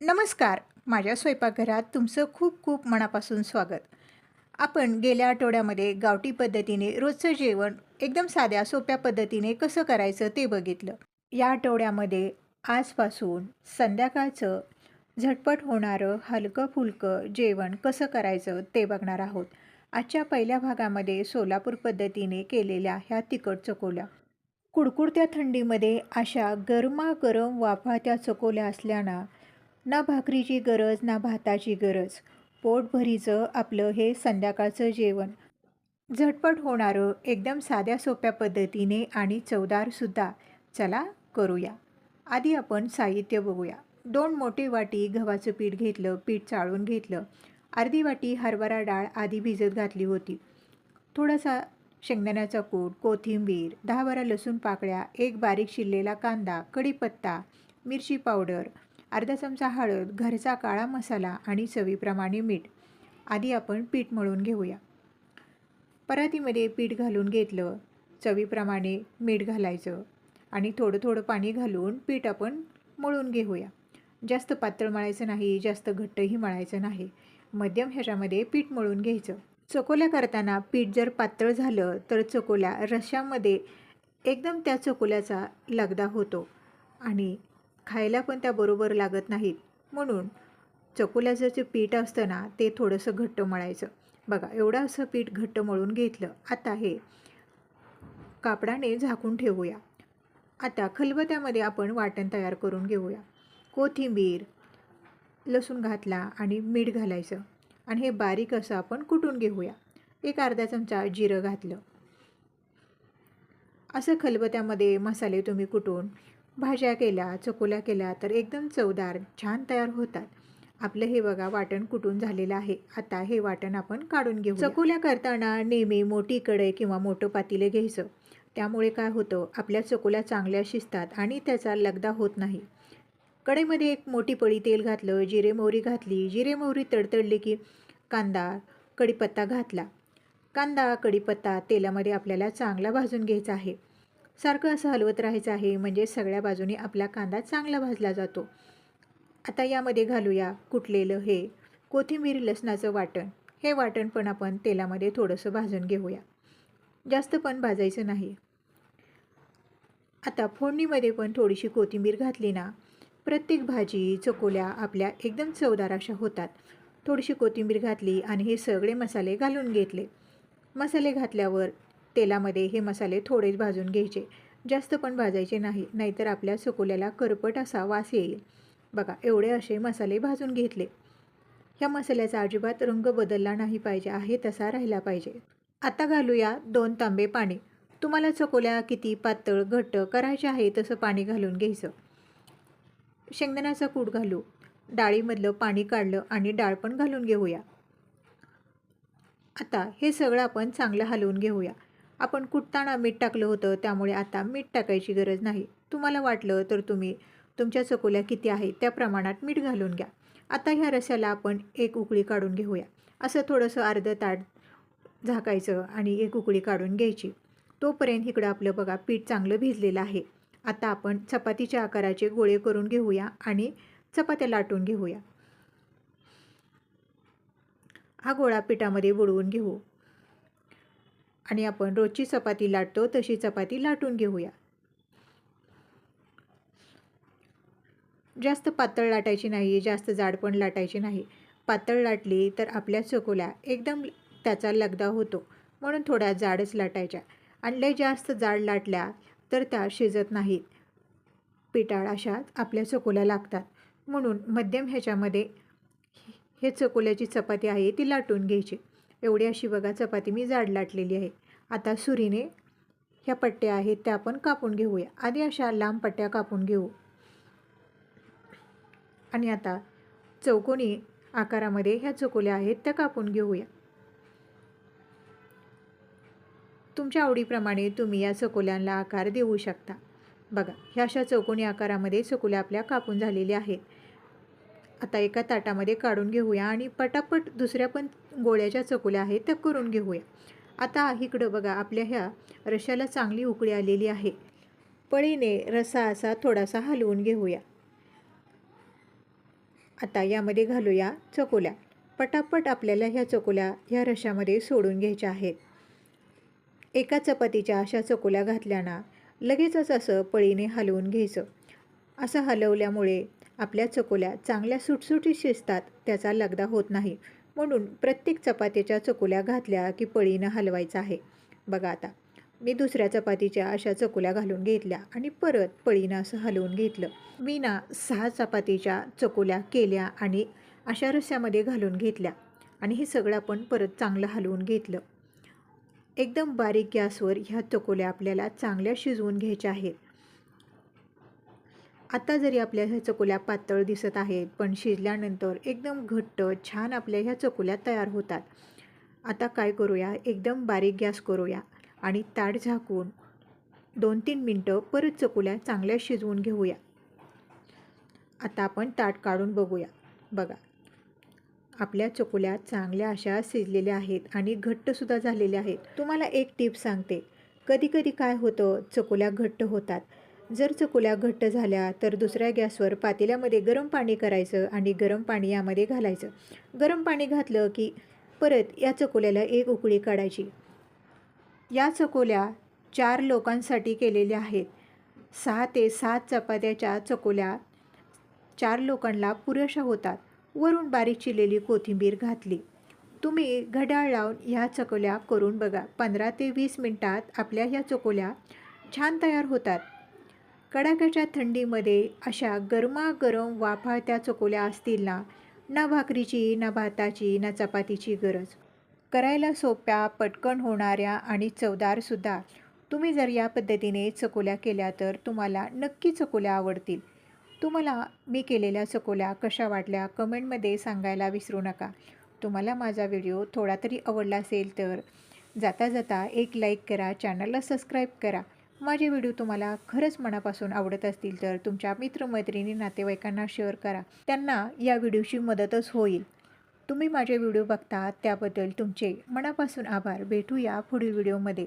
नमस्कार. माझ्या स्वयंपाकघरात तुमचं खूप खूप मनापासून स्वागत. आपण गेल्या आठवड्यामध्ये गावठी पद्धतीने रोजचं जेवण एकदम साध्या सोप्या पद्धतीने कसं करायचं ते बघितलं. या आठवड्यामध्ये आजपासून संध्याकाळचं झटपट होणारं हलकं फुलकं जेवण कसं करायचं ते बघणार आहोत. आजच्या पहिल्या भागामध्ये सोलापूर पद्धतीने केलेल्या ह्या तिखट चकोल्या. कुडकुडत्या थंडीमध्ये अशा गरमागरम वाफात्या चकोल्या असल्यानं ना भाकरीची गरज ना भाताची गरज. पोटभरीचं आपलं हे संध्याकाळचं जेवण. झटपट होणारं एकदम साध्या सोप्या पद्धतीने आणि चवदारसुद्धा चला करूया. आधी आपण साहित्य बघूया. दोन मोठी वाटी गव्हाचं पीठ घेतलं पीठ चाळून घेतलं. अर्धी वाटी हरभरा डाळ आधी भिजत घातली होती. थोडासा शेंगदाण्याचा कूट कोथिंबीर दहा बारा लसूण पाकळ्या एक बारीक शिरलेला कांदा कढीपत्ता मिरची पावडर अर्धा चमचा हळद घरचा काळा मसाला आणि चवीप्रमाणे मीठ. आधी आपण पीठ मळून घेऊया. परातीमध्ये पीठ घालून घेतलं चवीप्रमाणे मीठ घालायचं आणि थोडं थोडं पाणी घालून पीठ आपण मळून घेऊया. जास्त पातळ मळायचं नाही जास्त घट्टही मळायचं नाही. मध्यम ह्याच्यामध्ये पीठ मळून घ्यायचं. चकोल्या करताना पीठ जर पातळ झालं तर चकोल्या रश्यामध्ये एकदम त्या चकोल्याचा लगदा होतो आणि खायला पण त्या बरोबर लागत नाहीत. म्हणून चकोल्याचं जे पीठ असतं ना ते थोडंसं घट्ट मळायचं. बघा एवढं असं पीठ घट्ट मळून घेतलं. आता हे कापडाने झाकून ठेवूया. आता खलबत्यामध्ये आपण वाटण तयार करून घेऊया. कोथिंबीर लसूण घातला आणि मीठ घालायचं. आणि हे बारीक असं आपण कुटून घेऊया. एक अर्धा चमचा जिरं घातलं. असं खलबत्यामध्ये मसाले तुम्ही कुटून भाज्या केल्या चकोल्या केल्या तर एकदम चवदार छान तयार होतात. आपलं हे बघा वाटण कुटून झालेलं आहे? आता हे वाटण आपण काढून घेऊ चकोल्या करताना नेहमी मोठी कढई किंवा मोठं पातीले घ्यायचं. त्यामुळे काय होतं आपल्या चकोल्या चांगल्या शिजतात आणि त्याचा लगदा होत नाही. कढईमध्ये एक मोठी पळी तेल घातलं जिरे मोहरी घातली. जिरे मोहरी तडतडली की कांदा कढीपत्ता घातला. कांदा कढीपत्ता तेलामध्ये आपल्याला चांगला भाजून घ्यायचा आहे. सारखं असं हलवत राहायचं आहे. म्हणजे सगळ्या बाजूने आपला कांदा चांगला भाजला जातो. आता यामध्ये घालूया कुटलेलं हे कोथिंबीर लसणाचं वाटण. हे वाटण पण आपण तेलामध्ये थोडंसं भाजून घेऊया. जास्त पण भाजायचं नाही. आता फोडणीमध्ये पण थोडीशी कोथिंबीर घातली ना प्रत्येक भाजी चकोल्या आपल्या एकदम चवदार अशा होतात. थोडीशी कोथिंबीर घातली आणि हे सगळे मसाले घालून घेतले. मसाले घातल्यावर तेलामध्ये हे मसाले थोडेच भाजून घ्यायचे. जास्त पण भाजायचे नाही नाहीतर आपल्या चकोल्याला करपट असा वास येईल. बघा एवढे असे मसाले भाजून घेतले. ह्या मसाल्याचा अजिबात रंग बदलला नाही पाहिजे आहे तसा राहिला पाहिजे. आता घालूया दोन तांबे पाणी. तुम्हाला चकोल्या किती पातळ घट्ट करायचे आहे तसं पाणी घालून घ्यायचं. शेंगदाण्याचा कूट घालू. डाळीमधलं पाणी काढलं आणि डाळ पण घालून घेऊया. आता हे सगळं आपण चांगलं हलवून घेऊया. आपण कुटताना मीठ टाकलं होतं त्यामुळे आता मीठ टाकायची गरज नाही. तुम्हाला वाटलं तर तुम्ही तुमच्या चकोल्या किती आहे त्या प्रमाणात मीठ घालून घ्या. आता ह्या रस्याला आपण एक उकळी काढून घेऊया. असं थोडंसं अर्धं ताट झाकायचं आणि एक उकळी काढून घ्यायची. तोपर्यंत इकडं आपलं बघा पीठ चांगलं भिजलेलं आहे. आता आपण चपातीच्या आकाराचे गोळे करून घेऊया आणि चपात्या लाटून घेऊया. हा गोळा पिठामध्ये बुडवून घेऊ. आणि आपण रोजची चपाती लाटतो तशी चपाती लाटून घेऊया. जास्त पातळ लाटायची नाही जास्त जाड पण लाटायची नाही. पातळ लाटली तर आपल्या चकोल्या एकदम त्याचा लगदा होतो म्हणून थोड्या जाडच लाटायच्या. आणि लय जास्त जाड लाटल्या तर त्या शिजत नाहीत. पिटाळ अशा आपल्या चकोल्या लागतात. म्हणून मध्यम ह्याच्यामध्ये हे चकोल्याची चपाती आहे ती लाटून घ्यायची. एवढी अशी बघा चपाती मी जाड लाटलेली आहे. आता सुरीने ह्या पट्ट्या आहेत त्या आपण कापून घेऊया. आधी अशा लांब पट्ट्या कापून घेऊ. आणि आता चौकोनी आकारामध्ये ह्या चकोल्या आहेत त्या कापून घेऊया. तुमच्या आवडीप्रमाणे तुम्ही या चकोल्यांना आकार देऊ शकता. बघा ह्या अशा चौकोनी आकारामध्ये चकोल्या आपल्या कापून झालेल्या आहेत. आता एका ताटामध्ये काढून घेऊया आणि पटापट दुसऱ्या पण गोळ्याच्या चकोल्या आहेत त्या करून घेऊया. आता इकडं बघा आपल्या ह्या रशाला चांगली उकळी आलेली आहे. पळीने रसा असा थोडासा हलवून घेऊया. आता यामध्ये घालूया चकोल्या. पटापट आपल्याला ह्या चकोल्या ह्या रशामध्ये सोडून घ्यायच्या आहेत. एका चपातीच्या अशा चकोल्या घातल्यानं लगेचच असं पळीने हलवून घ्यायचं. असं हलवल्यामुळे आपल्या चकोल्या चांगल्या सुटसुटीत शिजतात त्याचा लगदा होत नाही. म्हणून प्रत्येक चपातीच्या चकोल्या घातल्या की पळीनं हलवायचं आहे. बघा आता मी दुसऱ्या चपातीच्या अशा चकोल्या घालून घेतल्या आणि परत पळीनं असं हलवून घेतलं. मी ना सहा चपातीच्या चकोल्या केल्या आणि अशा रस्स्यामध्ये घालून घेतल्या आणि हे सगळं आपण परत चांगलं हलवून घेतलं. एकदम बारीक गॅसवर ह्या चकोल्या आपल्याला चांगल्या शिजवून घ्यायच्या आहेत. आता जरी आपल्या ह्या चकोल्या पातळ दिसत आहेत पण शिजल्यानंतर एकदम घट्ट छान आपल्या ह्या चकोल्या तयार होतात. आता काय करूया? एकदम बारीक गॅस करूया आणि ताट झाकून दोन तीन मिनटं परत चकोल्या चांगल्या शिजवून घेऊया. आता आपण ताट काढून बघूया. बघा आपल्या चकोल्या चांगल्या अशा शिजलेल्या आहेत आणि घट्टसुद्धा झालेल्या आहेत. तुम्हाला एक टिप सांगते. कधी कधी काय होतं? चकोल्या घट्ट होतात. जर चकोल्या घट्ट झाल्या तर दुसऱ्या गॅसवर पातेल्यामध्ये गरम पाणी करायचं आणि गरम पाणी यामध्ये घालायचं. गरम पाणी घातलं की परत या चकोल्याला एक उकळी काढायची. या चकोल्या चार लोकांसाठी केलेल्या आहेत. सहा ते सात चपात्याच्या चकोल्या चार लोकांना पुरेशा होतात. वरून बारीक चिरलेली कोथिंबीर घातली. तुम्ही घड्याळ लावून ह्या चकोल्या करून बघा. पंधरा ते वीस मिनटात आपल्या ह्या चकोल्या छान तयार होतात. कडाक्याच्या थंडीमध्ये अशा गरमागरम वाफाळत्या चकोल्या असतील ना ना भाकरीची ना भाताची ना चपातीची गरज. करायला सोप्या पटकन होणाऱ्या आणि चवदारसुद्धा तुम्ही जर या पद्धतीने चकोल्या केल्या तर तुम्हाला नक्की चकोल्या आवडतील. तुम्हाला मी केलेल्या चकोल्या कशा वाटल्या कमेंटमध्ये सांगायला विसरू नका. तुम्हाला माझा व्हिडिओ थोडा तरी आवडला असेल तर जाता जाता एक लाईक करा चॅनलला सबस्क्राईब करा. माझे व्हिडिओ तुम्हाला खरंच मनापासून आवडत असतील तर तुमच्या मित्रमैत्रिणी नातेवाईकांना शेअर करा. त्यांना या व्हिडिओची मदतच होईल. तुम्ही माझे व्हिडिओ बघता त्याबद्दल तुमचे मनापासून आभार. भेटूया पुढील व्हिडिओमध्ये.